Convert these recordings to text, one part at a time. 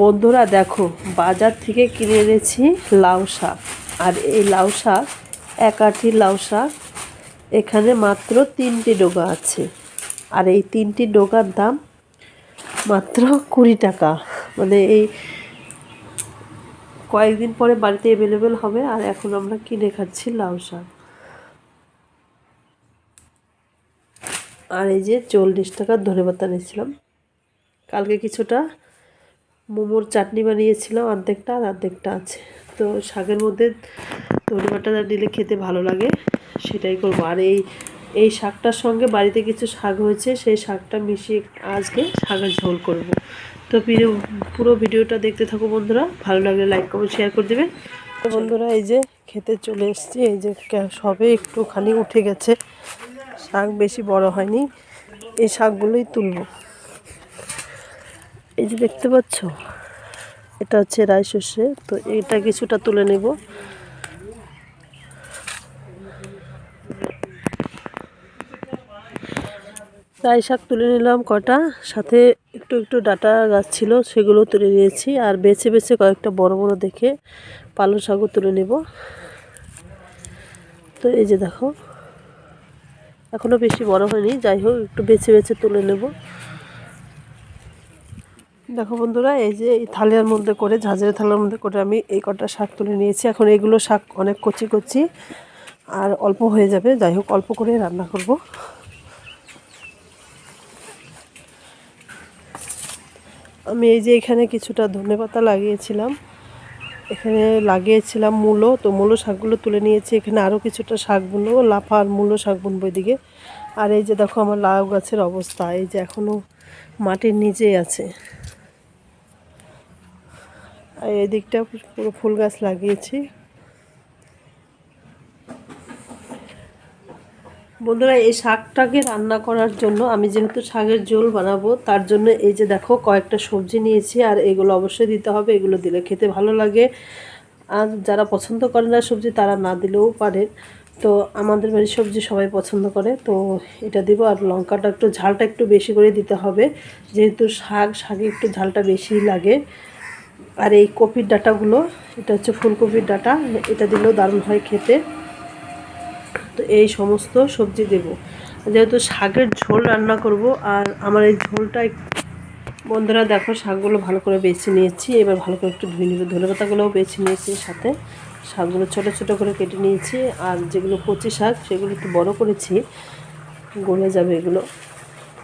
বন্ধুরা দেখো, বাজার থেকে কিনে এনেছি লাউ শাক। আর এই লাউ শাক, এক আটি লাউ শাক, এখানে মাত্র তিনটি ডোগা আছে। আর এই তিনটি ডোগার দাম মাত্র কুড়ি টাকা। মানে এই কয়েকদিন পরে বাড়িতে অ্যাভেলেবেল হবে, আর এখন আমরা কিনে খাচ্ছি লাউ শাক। আর এই যে চল্লিশ টাকার ধনে পাতা নিয়েছিলাম কালকে কিছুটা মোমোর চাটনি বানিয়েছিলাম অর্ধেকটা আর অর্ধেকটা আছে। তো শাকের মধ্যে ধনে পাতা দিলে খেতে ভালো লাগে, সেটাই করব। আর এই এই শাকটার সঙ্গে বাড়িতে কিছু শাক হয়েছে, সেই শাকটা মিশিয়ে আজকে শাকের ঝোল করব। তো পুরো ভিডিওটা দেখতে থাকো বন্ধুরা, ভালো লাগলে লাইক কমেন্ট শেয়ার করে দেবে তো বন্ধুরা, এই যে খেতে চলে এসেছি, এই যে সবে একটুখানি উঠে গেছে, শাক বেশি বড় হয়নি, এই শাকগুলোই তুলব। এই যে দেখতে পাচ্ছ? এটা হচ্ছে রাই সর্ষে তো এটা কিছুটা তুলে নেব। রাই শাক তুলে নিলাম কটা, সাথে একটু একটু ডাটা গাছ ছিল সেগুলো তুলে নিয়েছি, আর বেছে বেছে কয়েকটা বড় বড় দেখে পালং শাকও তুলে নেব। তো এই যে দেখো এখনও বেশি বড় হয়নি, যাই হোক, একটু বেছে বেছে তুলে নেব। দেখো বন্ধুরা, এই যে এই থালের মধ্যে করে, ঝাঁঝের থালার মধ্যে করে আমি এই কটা শাক তুলে নিয়েছি। এখন এগুলো শাক অনেক কচি কচি আর অল্প হয়ে যাবে। যাই হোক, অল্প করে রান্না করব। আমি এই যে এখানে কিছুটা ধনেপাতা লাগিয়েছিলাম। এখানে লাগিয়েছিলাম মূলো। তো মূলো শাকগুলো তুলে নিয়েছি। এখানে আরও কিছুটা শাক বুনবো, লাফা আর মূলো শাক বুনবো এদিকে। আর এই যে দেখো আমার লাউ গাছের অবস্থা। এই যে এখনও মাটির নিচেই আছে। আর এদিকটা পুরো ফুল গাছ লাগিয়েছি। বন্ধুরা, এই শাকটাকে রান্না করার জন্য আমি যেহেতু শাকের ঝোল বানাবো, তার জন্য এই যে দেখো, কয়েকটা সবজি নিয়েছি, আর এগুলো অবশ্যই দিতে হবে, এগুলো দিলে খেতে ভালো লাগে। আর যারা পছন্দ করে না সবজি, তারা না দিলেও পারে। তো আমাদের বাড়ির সবজি সবাই পছন্দ করে, তো এটা দিব। আর লঙ্কাটা একটু, ঝালটা একটু বেশি করে দিতে হবে, যেহেতু শাক, শাকে একটু ঝালটা বেশি লাগে। আর এই কপির ডাটাগুলো, এটা হচ্ছে ফুলকপির ডাটা, এটা দিলেও দারুণ হয় খেতে। তো এই সমস্ত সবজি দেব। যেহেতু শাকের ঝোল রান্না করব, আর আমার এই ঝোলটা বন্ধুরা দেখো, শাকগুলো ভালো করে বেছে নিয়েছি। এবার ভালো করে একটু ধুয়ে নেব। ধনে পাতাগুলোও বেছে নিয়েছি সাথে। শাকগুলো ছোট ছোট করে কেটে নিয়েছি। আর যেগুলো কচি শাক, সেগুলো একটু বড় করেছি। গলে যাবে এগুলো।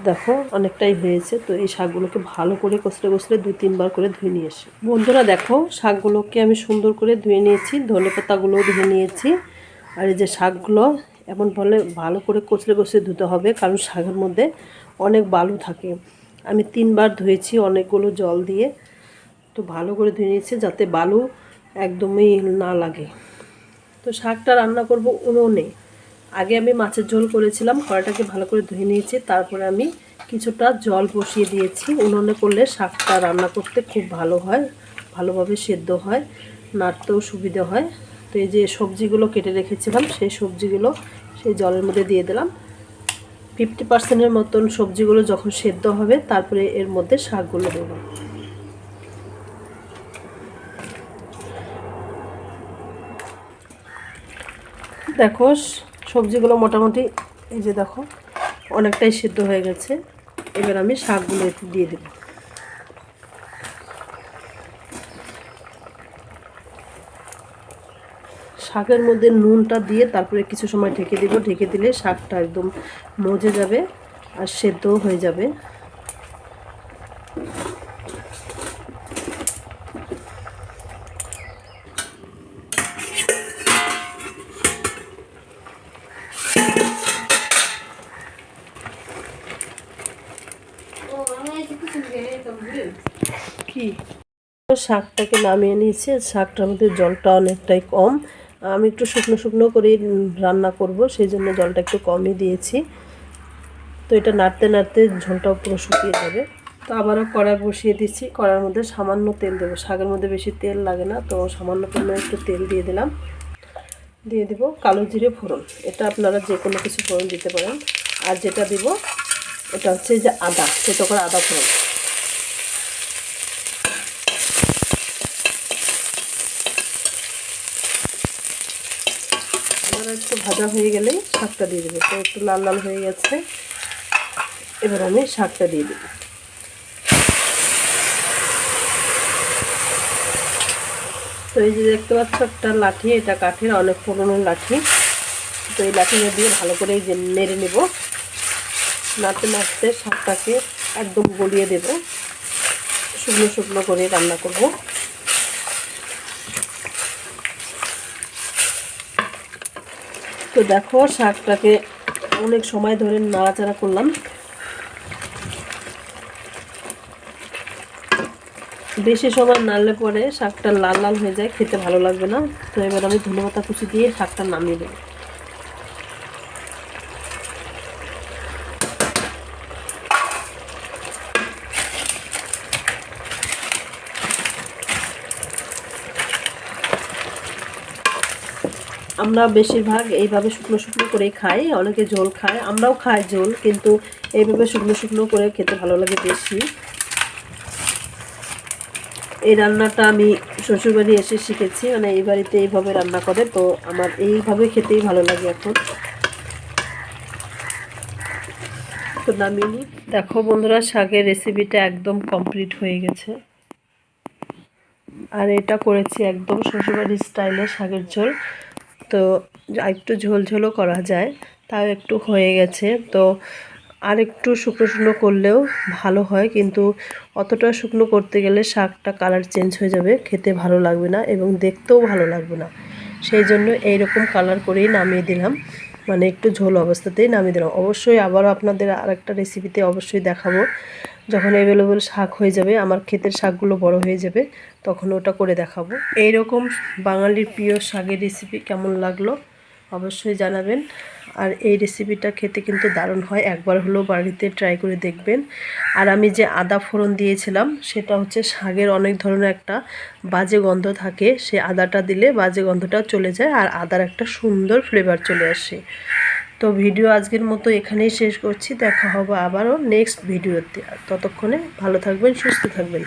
দেখো, অনেকটাই হয়েছে। তো এই শাকগুলোকে ভালো করে কষলে কষলে দু তিনবার করে ধুয়ে নিয়ে এসে। বন্ধুরা দেখো, শাকগুলোকে আমি সুন্দর করে ধুয়ে নিয়েছি, ধনে পাতাগুলোও ধুয়ে নিয়েছি। আর এই যে শাকগুলো, এমন বলে ভালো করে কচলে কচলে ধুতে হবে, কারণ শাকের মধ্যে অনেক বালু থাকে। আমি তিনবার ধুয়েছি অনেকগুলো জল দিয়ে। তো ভালো করে ধুয়ে নিয়েছি যাতে বালু একদমই না লাগে। তো শাকটা রান্না করব উনুনে। আগে আমি মাছের ঝোল করেছিলাম কড়াটাকে ভালো করে ধুয়ে নিয়েছি, তারপরে আমি কিছুটা জল বসিয়ে দিয়েছি। উনুনে করলে শাকটা রান্না করতে খুব ভালো হয়, ভালোভাবে সেদ্ধ হয়, নাড়তেও সুবিধা হয়। তো এই যে সবজিগুলো কেটে রেখেছিলাম, সেই সবজিগুলো সেই জলের মধ্যে দিয়ে দিলাম। ফিফটি পার্সেন্টের মতন সবজিগুলো যখন সেদ্ধ হবে, তারপরে এর মধ্যে শাকগুলো দেবো। দেখো সবজিগুলো মোটামুটি এই যে দেখো, অনেকটাই সিদ্ধ হয়ে গেছে। এবার আমি শাকগুলো দিয়ে দেব। শাকের মধ্যে নুনটা দিয়ে তারপরে কিছু সময় ঢেকে দিব। ঢেকে দিলে শাকটা একদম মজে যাবে আর সেদ্ধও হয়ে যাবে। কি? শাকটাকে নামিয়ে নিয়েছি। শাকটার মধ্যে জলটা অনেকটাই কম। আমি একটু শুকনো শুকনো করে রান্না করব সেই জন্য জলটা একটু কমই দিয়েছি। তো এটা নাড়তে নাড়তে ঝোলটাও পুরো শুকিয়ে যাবে। তো আবারও কড়াই বসিয়ে দিচ্ছি। কড়ার মধ্যে সামান্য তেল দেবো। শাকের মধ্যে বেশি তেল লাগে না, তো সামান্য পরিমাণে একটু তেল দিয়ে দিলাম। দিয়ে দিব কালো জিরে ফোড়ন। এটা আপনারা যে কোনো কিছু ফোড়ন দিতে পারেন। আর যেটা দিব, এটা হচ্ছে যে আদা, ছোটো করে আদা ফোড়ন। একটু ভাজা হয়ে গেলেই শাকটা দিয়ে দেবো। তো একটু লাল লাল হয়ে গেছে। এবার আমি শাকটা দিয়ে দেবো। তো এই যে দেখতে পাচ্ছ, একটা লাঠি, এটা কাঠের, অনেক পুরনো লাঠি। তো এই লাঠি দিয়ে ভালো করে এই যে নেড়ে নেব। নাড়তে নাড়তে শাকটাকে একদম গলিয়ে দেব। শুকনো শুকনো করে রান্না করব। তো দেখো, শাকটাকে অনেক সময় ধরে নাড়াচাড়া করলাম। বেশি সময় নাড়লে পরে শাকটা লাল লাল হয়ে যায়, খেতে ভালো লাগবে না। তো এবার আমি ধনে পাতা কুচি দিয়ে শাকটা নামিয়ে দেবো আমরা বেশিরভাগ এইভাবে শুকনো শুকনো করেই খাই, অনেকে ঝোল খায়, আমরাও খাই ঝোল, কিন্তু এইভাবে শুকনো শুকনো করে খেতে ভালো লাগে বেশি। এই রান্নাটা আমি শ্বশুরবাড়ি এসে শিখেছি মানে এই বাড়িতে এইভাবে রান্না করে, তো আমার এইভাবে খেতেই ভালো লাগে এখন। তো নামিয়ে নিই। দেখো বন্ধুরা, শাকের রেসিপিটা একদম কমপ্লিট হয়ে গেছে। আর এটা করেছি একদম শ্বশুরবাড়ির স্টাইলে শাকের ঝোল। তো একটু ঝোল ঝোলও করা যায়, তাও একটু হয়ে গেছে। তো আর একটু শুকনো শুকনো করলেও ভালো হয়, কিন্তু অতটা শুকনো করতে গেলে শাকটা কালার চেঞ্জ হয়ে যাবে, খেতে ভালো লাগবে না এবং দেখতেও ভালো লাগবে না। সেই জন্য এইরকম কালার করেই নামিয়ে দিলাম। মানে একটু ঝোল অবস্থাতেই নামিয়ে দিলাম। অবশ্যই আবারও আপনাদের আরেকটা রেসিপিতে অবশ্যই দেখাবো। যখন অ্যাভেলেবল শাক হয়ে যাবে, আমার ক্ষেতের শাকগুলো বড় হয়ে যাবে, তখন ওটা করে দেখাবো। এইরকম বাঙালির প্রিয় শাকের রেসিপি কেমন লাগল অবশ্যই জানাবেন। আর এই রেসিপিটা খেতে কিন্তু দারুণ হয়, একবার হলেও বাড়িতে ট্রাই করে দেখবেন। আর আমি যে আদা ফোড়ন দিয়েছিলাম, সেটা হচ্ছে শাকের অনেক ধরনের একটা বাজে গন্ধ থাকে, সে আদাটা দিলে বাজে গন্ধটা চলে যায়, আর আদার একটা সুন্দর ফ্লেভার চলে আসে। তো ভিডিও আজকের মতো এখানেই শেষ করছি। দেখা হবে আবারও নেক্সট ভিডিওতে ততক্ষণে ভালো থাকবেন, সুস্থ থাকবেন।